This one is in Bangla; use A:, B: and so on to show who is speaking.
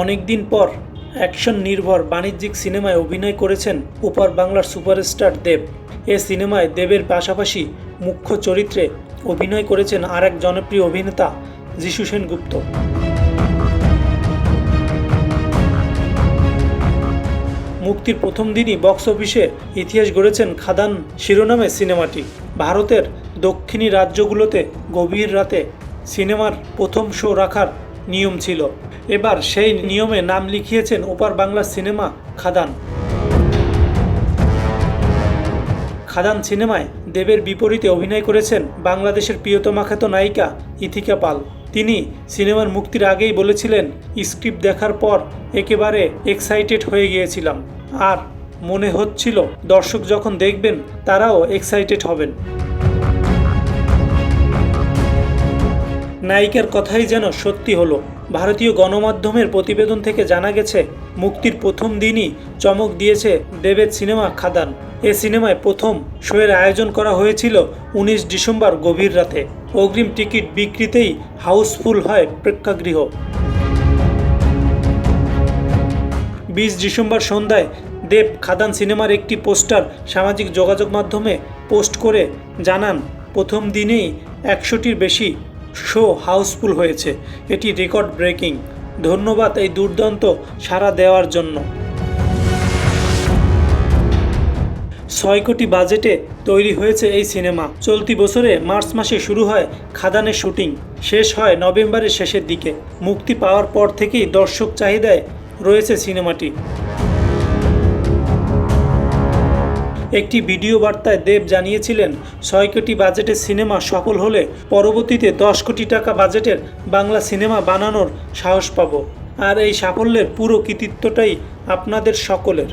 A: অনেকদিন পর অ্যাকশন নির্ভর বাণিজ্যিক সিনেমায় অভিনয় করেছেন ওপার বাংলার সুপারস্টার দেব। এ সিনেমায় দেবের পাশাপাশি মুখ্য চরিত্রে অভিনয় করেছেন আর এক জনপ্রিয় অভিনেতা যিশু সেনগুপ্ত। মুক্তির প্রথম দিনই বক্স অফিসে ইতিহাস গড়েছেন খাদান শিরোনামে সিনেমাটি। ভারতের দক্ষিণী রাজ্যগুলোতে গভীর রাতে সিনেমার প্রথম শো রাখার নিয়ম ছিল। এবার সেই নিয়মে নাম লিখিয়েছেন ওপার বাংলা সিনেমা খাদান। খাদান সিনেমায় দেবের বিপরীতে অভিনয় করেছেন বাংলাদেশের প্রিয়তমা খ্যাত নায়িকা ইথিকা পাল। তিনি সিনেমার মুক্তির আগেই বলেছিলেন, স্ক্রিপ্ট দেখার পর একেবারে এক্সাইটেড হয়ে গিয়েছিলাম। আর মনে হচ্ছিল, দর্শক যখন দেখবেন, তারাও এক্সাইটেড হবেন। নায়িকার কথাই যেন সত্যি হলো। ভারতীয় গণমাধ্যমের প্রতিবেদন থেকে জানা গেছে, মুক্তির প্রথম দিনই চমক দিয়েছে দেবের সিনেমা খাদান। এ সিনেমায় প্রথম শোয়ের আয়োজন করা হয়েছিল উনিশ ডিসেম্বর গভীর রাতে। অগ্রিম টিকিট বিক্রিতেই হাউসফুল হয় প্রেক্ষাগৃহ। বিশ ডিসেম্বর সন্ধ্যায় দেব খাদান সিনেমার একটি পোস্টার সামাজিক যোগাযোগ মাধ্যমে পোস্ট করে জানান, প্রথম দিনেই একশোটির বেশি শো হাউসফুল হয়েছে। এটি রেকর্ড ব্রেকিং। ধন্যবাদ এই দুর্দান্ত সাড়া দেওয়ার জন্য। ছয় কোটি বাজেটে তৈরি হয়েছে এই সিনেমা। চলতি বছরে মার্চ মাসে শুরু হয় খাদানের শুটিং। শেষ হয় নভেম্বরের শেষের দিকে। মুক্তি পাওয়ার পর থেকেই দর্শক চাহিদায় রয়েছে সিনেমাটি। একটি ভিডিও বার্তায় দেব জানিয়েছিলেন ছয় কোটি বাজেটের সিনেমা সফল হলে পরবর্তীতে দশ কোটি টাকা বাজেটের বাংলা সিনেমা বানানোর সাহস পাব। আর এই সাফল্যের পুরো কৃতিত্বটাই আপনাদের সকলের।